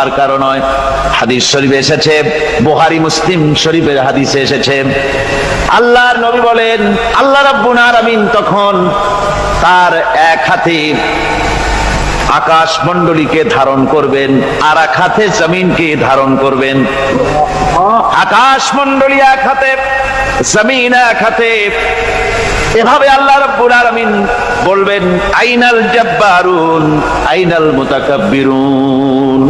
আর কারণ নয় হাদিস শরীফে এসেছে বুহারি মুসলিম শরীফের হাদিসে এসেছে। আল্লাহর নবী বলেন, আল্লাহ তখন তার এক হাতে আকাশ মণ্ডলীকে ধারণ করবেন, আর এক হাতে জমিনকে ধারণ করবেন। আকাশ মণ্ডলী এক হাতে, জমিন এক হাতে। এভাবে আল্লাহ রাব্বুল আলামিন বলবেন, আইনাল জাব্বারুন, আইনাল মুতাকাব্বিরুন।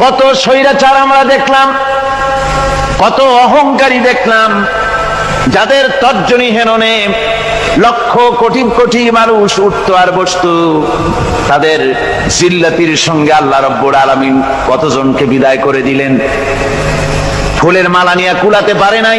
কত স্বৈরাচার আমরা দেখলাম, কত অহংকারী দেখলাম, যাদের তর্জনী হেননে লক্ষ কোটি কোটি মানুষ উঠত আর বসত। তাদের জিল্লাতির সঙ্গে আল্লাহ রব্বুর আলমিন কতজনকে বিদায় করে দিলেন? ফুলের মালা নিয়ে কুলাতে পারে নাই।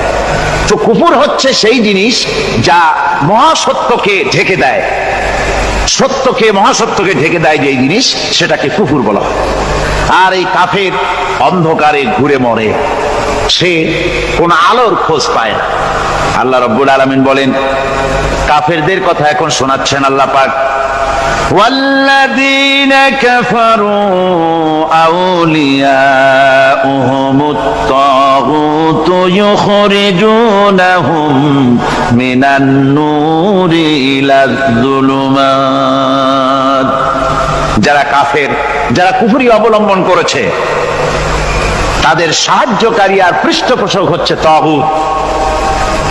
তো কুপুর হচ্ছে সেই জিনিস যা মহাসত্যকে ঢেকে দেয়। সত্যকে, মহাসত্যকে ঢেকে দেয় যে জিনিস, সেটাকে কুকুর বলা হয়। আর এই কাফের অন্ধকারে ঘুরে মরে। সে কোন আলোর খোঁজ পায় না। আল্লাহ রব্বুল আলমিন বলেন কাফেরদের কথা এখন শোনাচ্ছেন আল্লাহ পাক والذين كفروا أولياؤهم الطاغوت يخرجونهم من النور إلى الظلمات যারা কাফের যারা কুফরি অবলম্বন করেছে তাদের সাহায্যকারী আর পৃষ্ঠপোষক হচ্ছে তগুত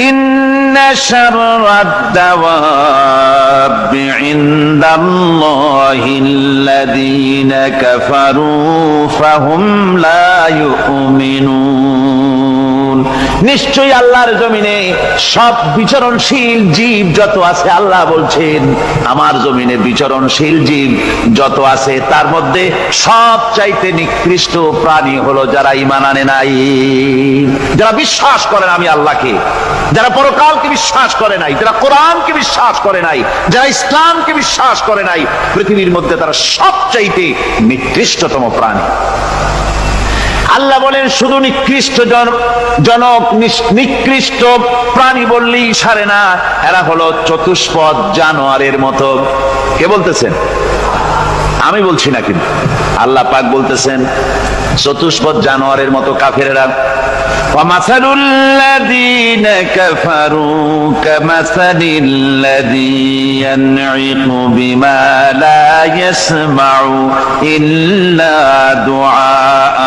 إن شر الدواب عند الله الذين كفروا فهم لا يؤمنون. নিশ্চয়ই আল্লাহর জমিনে সব বিচরণশীল জীব যত আছে, আল্লাহ বলছেন, আমার জমিনে বিচরণশীল জীব যত আছে, তার মধ্যে সব চাইতে নিকৃষ্ট প্রাণী হলো যারা ইমান আনে নাই। যারা বিশ্বাস করে না আমি আল্লাহকে, যারা পরকালকে বিশ্বাস করে নাই, যারা কোরআনকে বিশ্বাস করে নাই, যারা ইসলামকে বিশ্বাস করে নাই, পৃথিবীর মধ্যে তারা সবচাইতে নিকৃষ্টতম প্রাণী। আল্লাহ বলেন শুধু নিকৃষ্ট জন- জনক নিস- নিকৃষ্ট প্রাণী বললেই সারে না এরা হলো চতুষ্পদ জানোয়ারের মতো কে বলতেছেন আমি বলছি না কিন্তু আল্লাহ পাক বলতেছেন চতুষ্পদ জানোয়ারের মতো কাফেরেরা ومثل الذين كفروا كمثل الذي ينعق بما لا يسمع إلا دعاء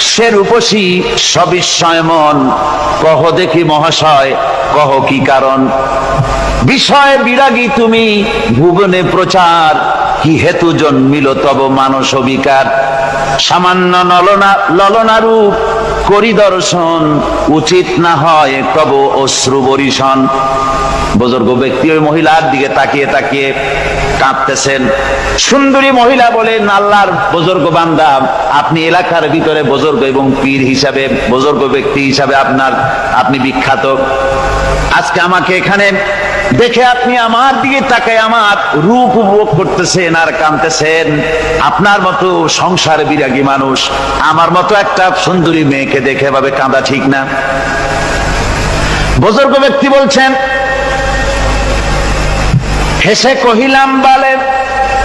সে রূপসী সবিস্ময় মন কহ দেখি মহাশয়, কহ কি কারণ? বিষয় বিরাগী তুমি, ভুবনে প্রচার। কি হেতু জন্মিল তব মানস বিকার সামান্য নলনা, ললনা রূপ করি দর্শন উচিত না হয় তব অশ্রু বরিশন। বুজুর্গ ব্যক্তি ওই মহিলার দিকে তাকিয়ে তাকিয়ে কাঁদতেছেন। সুন্দরী মহিলা বলেন, আল্লাহর বুজুর্গ বান্দা, আপনি এলাকার ভিতরে বুজুর্গ এবং পীর হিসাবে, বুজুর্গ ব্যক্তি হিসাবে আপনার, আপনি বিখ্যাত। আজকে আমাকে এখানে দেখে আপনি আমার দিকে তাকে আমার রূপ উপভোগ করতেছেন আর কানতেছেন আপনার মতো সংসার বিরাগী মানুষ, আমার মতো একটা সুন্দরী মেয়েকে দেখে ভাবে কাঁদা ঠিক না। বুজুর্গ ব্যক্তি বলছেন, হেসে কহিলাম বালে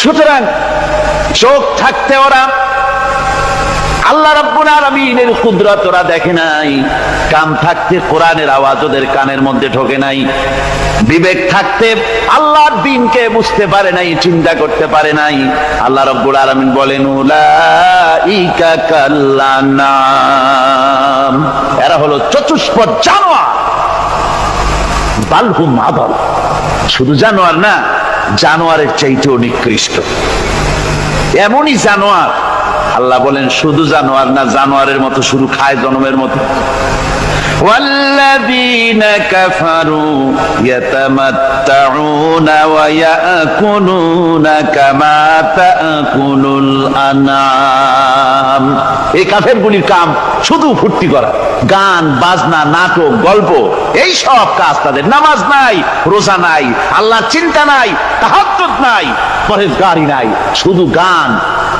সুতরাং চোখ থাকতে ওরা, আল্লাহ রাব্বুল আলামিনের কুদরত ওরা দেখে নাই, কান থাকতে কোরআনের আওয়াজ ওদের কানের মধ্যে ঢোকে নাই, বিবেক থাকতে আল্লাহর দিনকে বুঝতে পারে নাই, চিন্তা করতে পারে নাই। আল্লাহ রাব্বুল আলামিন বলেন, উলাইকা কাল্লানাম এরা হলো চতুষ্পদ জানোয়ার। বালহুম মাদল শুধু জানোয়ার না জানোয়ারের চাইতেও নিকৃষ্ট। এমনই জানোয়ার আল্লাহ বলেন শুধু জানোয়ার না জানোয়ারের মতো শুরু খায় জনমের মতো والذين كفروا يتمتعون ويأكلون كما تأكل الأنعام এই কাফের গুলির কাম শুধু ফুর্তি করা গান বাজনা নাটক গল্প এই সব কাজ তাদের নামাজ নাই রোজা নাই আল্লাহর চিন্তা নাই তাহাজ্জুদ নাই পরেজগারি নাই শুধু গান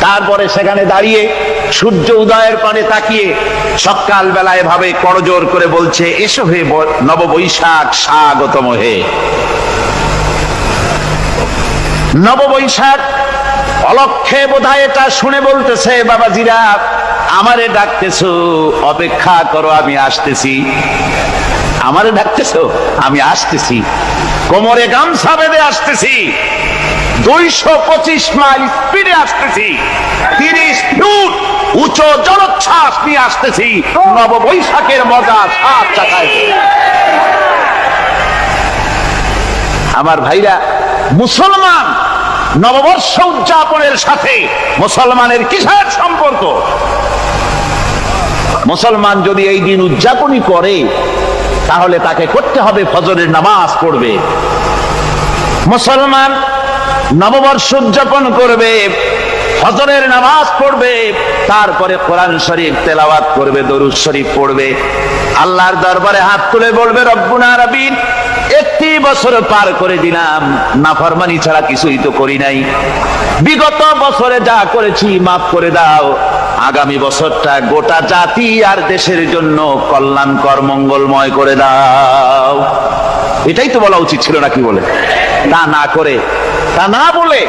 তারপরে সেখানে দাঁড়িয়ে সূর্য উদয়ের পানে তাকিয়ে সকাল বেলায় ভাবে করজোর করে বলছে, এসো হে নববৈশাখ, স্বাগতম হে। নববৈশাখ, অলক্ষে বোধহয় এটা শুনে বলতেছে, বাবাজিরা, আমারে ডাকতেছো, অপেক্ষা করো, আমি আসতেছি। আমারে ডাকতেছো? আমি আসতেছি। কোমরে গামছা বেঁধে আসতেছি। দুইশো পঁচিশ মাইল স্পিডে আসতেছি। তিরিশ ফুট উঁচু জলোচ্ছ্বাস নিয়ে আসতেছি। নব বৈশাখের মজা সাত চাকায়। আমার ভাইরা, মুসলমান নববর্ষ উদযাপনের সাথে মুসলমানের কিসের সম্পর্ক? মুসলমান যদি এই দিন উদযাপনই করে, তাহলে তাকে করতে হবে ফজরের নামাজ পড়বে। মুসলমান নববর্ষ উদযাপন করবে ফজরের নামাজ পড়বে, তারপরে কোরআন শরীফ তেলাওয়াত করবে, দরুদ শরীফ পড়বে। আল্লাহর দরবারে হাত তুলে বলবে রব্বুনা রাবিন একটি বছর পার করে দিলাম, নাফরমানি ছাড়া কিছুই তো করি নাই। বিগত বছরে যা করেছি, মাফ করে দাও। আগামী বছরটা গোটা জাতি আর দেশের জন্য কল্যাণকর, মঙ্গলময় করে দাও। এটাই তো বলা উচিত ছিল না কি বলে? তা না করে, তা না বলে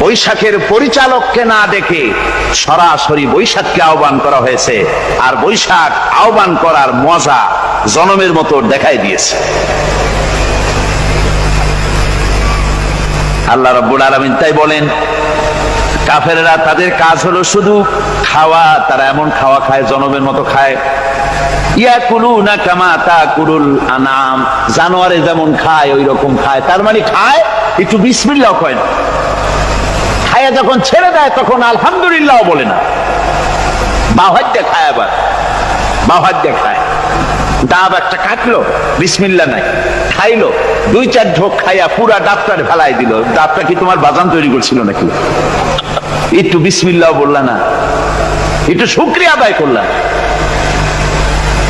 বৈশাখের পরিচালককে না দেখে সরাসরি বৈশাখকে আহ্বান করা হয়েছে। আর বৈশাখ আহ্বান করার মজা জনমের মতো দেখাই দিয়েছে। আল্লাহ রব্বুল আলমিন তাই বলেন কাফেরেরা তাদের কাজ হলো শুধু খাওয়া, তারা এমন খাওয়া খায়, জনমের মতো খায়। ইয়া কুলু না কামা তা কুরুল আনাম জানোয়ারে যেমন খায় ওই রকম খায়। তার মানে খায়, একটু বিসমিল্লাহ কয় না। খায়া যখন ছেড়ে দেয়, তখন আলহামদুলিল্লাহ বলে না। বাহাদ্যে খায় আবার। বাহাদ্যে খায়। ডাব একটা কাটলো বিসমিল্লা নাই। খাইলো দুই চার ঢোক খাইয়া পুরা ডাবটার ফেলাই দিল। ডাবটা কি তোমার বাজান তৈরি করছিল নাকি? একটু বিসমিল্লাহ বললা না। একটু শুক্রিয়া আদায় করলাম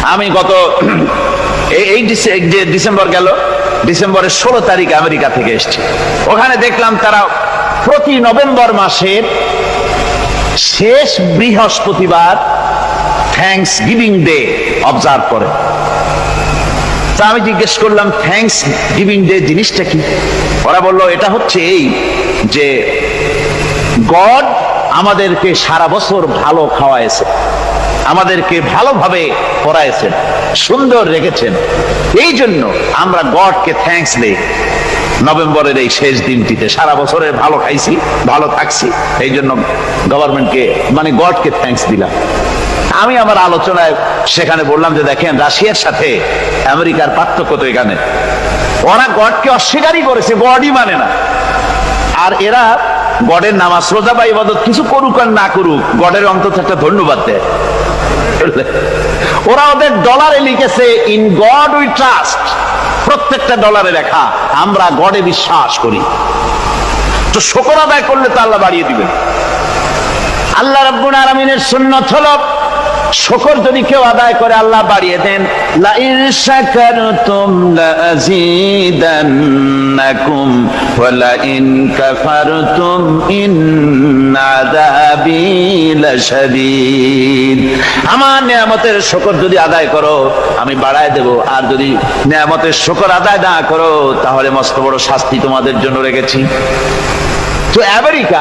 আমি গত এই- যে ডিসেম্বর গেল, ডিসেম্বরের ষোলো তারিখ আমেরিকা থেকে এসছে। ওখানে দেখলাম তারা প্রতি নভেম্বর মাসের শেষ বৃহস্পতিবার থ্যাঙ্কস গিভিং ডে অবজার্ভ করে। তা আমি জিজ্ঞেস করলাম থ্যাঙ্কস গিভিং ডে জিনিসটা কি? ওরা বলল, এটা হচ্ছে এই যে গড আমাদেরকে সারা বছর ভালো খাওয়াইছে, আমাদেরকে ভালোভাবে পড়াইছেন, সুন্দর রেখেছেন। এই জন্য আমরা গডকে থ্যাঙ্কস দেই। নভেম্বরের এই শেষ দিনটিতে সারা বছরের ভালো খাইছি, ভালো থাকছি। এই জন্য গভর্নমেন্টকে মানে গডকে থ্যাঙ্কস দিলাম। আমি আমার আলোচনায় সেখানে বললাম যে, দেখেন, রাশিয়ার সাথে আমেরিকার পার্থক্য তো এখানে। ওরা গডকে অস্বীকারই করেছে, গডই মানে না। আর এরা গডের নামাজ রোজা বা ইবাদত কিছু করুক আর না করুক, গডের অন্তত একটা ধন্যবাদ দেয়। ওরা ওদের ডলারে লিখেছে ইন গড উই ট্রাস্ট প্রত্যেকটা ডলারে লেখা, আমরা গডে বিশ্বাস করি। তো শোকর আদায় করলে তো আল্লাহ বাড়িয়ে দিবেন। আল্লাহ রব্বুল আলমিনের সুন্নত হলো শকর যদি কেউ আদায় করে আল্লাহ বাড়িয়ে দেন। লা ইন শাকারতুম লা আযীদান্নাকুম ওয়া লা ইন ইন আযাবি লাশাদীদ। আমার নিয়ামতের শকর যদি আদায় করো, আমি বাড়ায় দেব। আর যদি নিয়ামতের শকর আদায় না করো, তাহলে মস্ত বড় শাস্তি তোমাদের জন্য রেখেছি। তো আমেরিকা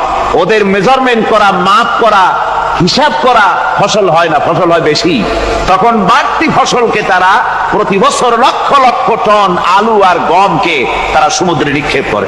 ওদের মেজারমেন্ট করা মাপ করা, হিসাব করা, ফসল হয় না, ফসল হয় বেশি। তখন বাড়তি ফসলকে তারা প্রতি বছর লক্ষ লক্ষ টন আলু আর গমকে তারা সমুদ্রে নিক্ষেপ করে।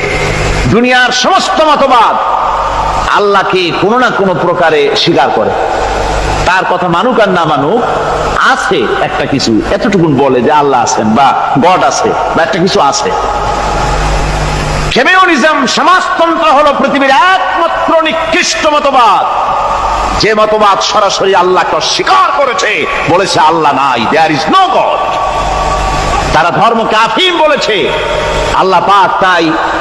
দুনিয়ার সমস্ত মতবাদ আল্লাহকে কোনো না কোনো প্রকারে স্বীকার করে। তার কথা মানুক আর না মানুক, আছে একটা কিছু। এতটুকুন বলে যে আল্লাহ আছেন বা গড আছে বা একটা কিছু আছে। খেমিউনিজম সমাজতন্ত্র হলো পৃথিবীর একমাত্র নিকৃষ্ট মতবাদ। যে মতবাদ সরাসরি আল্লাহকে অস্বীকার করেছে, বলেছে আল্লাহ নাই দেয়ার ইজ নো গড তারা ধর্মকে আফিম বলেছে। আল্লাহ পাক তাই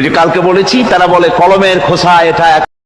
ওই যে কালকে বলেছি তারা বলে কলমের খোসা এটা